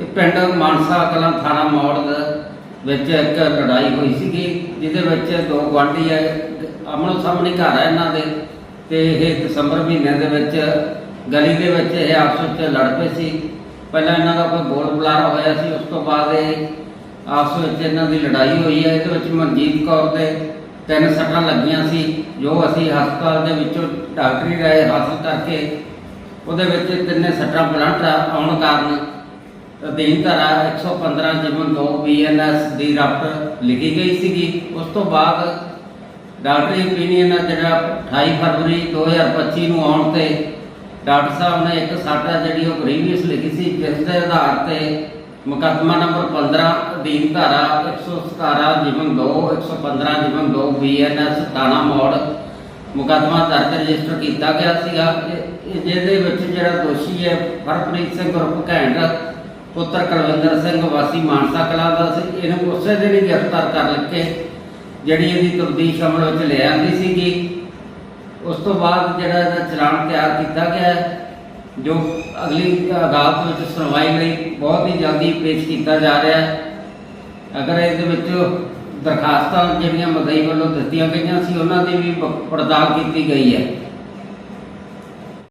ਇਹ ਪਿੰਡ ਮਾਨਸਾ ਕਲਾਂ ਥਾਣਾ ਮੌੜ ਵਿੱਚ ਇੱਕ ਲੜਾਈ ਹੋਈ ਸੀਗੀ, ਜਿਹਦੇ ਵਿੱਚ ਦੋ ਗੁਆਂਢੀ ਹੈ ਆਮਣੋ ਸਾਹਮਣੇ ਘਰ ਹੈ ਇਹਨਾਂ ਦੇ, ਤੇ ਇਹ ਦਸੰਬਰ ਮਹੀਨੇ ਦੇ ਵਿੱਚ ਗਲੀ ਦੇ ਵਿੱਚ ਇਹ ਆਪਸ ਵਿੱਚ ਲੜ ਪਏ ਸੀ। ਪਹਿਲਾਂ ਇਹਨਾਂ ਦਾ ਕੋਈ ਬੋਲ ਬੁਲਾਰਾ ਹੋਇਆ ਸੀ, ਉਸ ਤੋਂ ਬਾਅਦ ਇਹ ਆਪਸ ਵਿੱਚ ਇਹਨਾਂ ਦੀ ਲੜਾਈ ਹੋਈ ਹੈ ਇਹਦੇ ਵਿੱਚ ਮਨਜੀਤ ਕੌਰ ਦੇ ਤਿੰਨ ਸੱਟਾਂ ਲੱਗੀਆਂ ਸੀ, ਜੋ ਅਸੀਂ ਹਸਪਤਾਲ ਦੇ ਵਿੱਚੋਂ ਡਾਕਟਰੀ ਰਾਏ ਹਾਸਲ ਕਰਕੇ ਉਹਦੇ ਵਿੱਚ ਤਿੰਨੇ ਸੱਟਾਂ ਬਲੰਟ ਆਉਣ ਕਾਰਨ ਅਧੀਨ ਧਾਰਾ 115 ਜਿਮਨ 2 ਬੀਐਨਐਸ ਦੀ ਰਫਟ ਲਿਖੀ ਗਈ ਸੀਗੀ। ਉਸ ਤੋਂ ਬਾਅਦ ਡਾਕਟਰੀ ਓਪੀਨੀਅਨ ਜਿਹੜਾ 28 ਫਰਵਰੀ 2025 ਨੂੰ ਆਉਣ ਤੇ ਡਾਕਟਰ ਸਾਹਿਬ ਨੇ ਇੱਕ ਸਾਟਾ ਜਿਹੜੀ ਉਹ ਪ੍ਰੀਵੀਅਸ ਲਿਖੀ ਸੀ, ਜਿਸ ਦੇ ਆਧਾਰ ਤੇ ਮੁਕੱਦਮਾ ਨੰਬਰ 15 ਅਧੀਨ ਧਾਰਾ 117 ਜਿਮਨ 2 115 ਜਿਮਨ 2 ਬੀਐਨਐਸ ਥਾਣਾ ਮੋੜ ਮੁਕੱਦਮਾ ਦਰਜ ਰਜਿਸਟਰ ਕੀਤਾ ਗਿਆ ਸੀਗਾ। ਜਿਹਦੇ ਵਿੱਚ ਜਿਹੜਾ ਦੋਸ਼ੀ ਹੈ, ਹਰਪ੍ਰੀਤ ਸਿੰਘ ਉਰਫ ਘੈਂਟ ਪੁੱਤਰ ਕੁਲਵਿੰਦਰ ਸਿੰਘ ਵਾਸੀ ਮਾਨਸਾ ਕਲਾਂ ਦਾ ਸੀ। ਇਹਨੂੰ ਉਸੇ ਦਿਨ ਹੀ ਗ੍ਰਿਫਤਾਰ ਕਰ ਲਿੱਕੇ ਜਿਹੜੀ ਇਹਦੀ ਤਬਦੀਸ਼ ਅਮਲ ਵਿੱਚ ਲੈ ਆਂਦੀ ਸੀਗੀ। ਉਸ ਤੋਂ ਬਾਅਦ ਜਿਹੜਾ ਇਹਦਾ ਚਲਾਨ ਤਿਆਰ ਕੀਤਾ ਗਿਆ, ਜੋ ਅਗਲੀ ਅਦਾਲਤ ਵਿੱਚ ਸੁਣਵਾਈ ਲਈ ਬਹੁਤ ਹੀ ਜਲਦੀ ਪੇਸ਼ ਕੀਤਾ ਜਾ ਰਿਹਾ ਹੈ। ਅਗਰ ਇਹਦੇ ਵਿੱਚ ਦਰਖਾਸਤਾਂ ਜਿਹੜੀਆਂ ਮਦਈ ਵੱਲੋਂ ਦਿੱਤੀਆਂ ਗਈਆਂ ਸੀ, ਉਹਨਾਂ ਦੀ ਵੀ ਪੜਤਾਲ ਕੀਤੀ ਗਈ ਹੈ।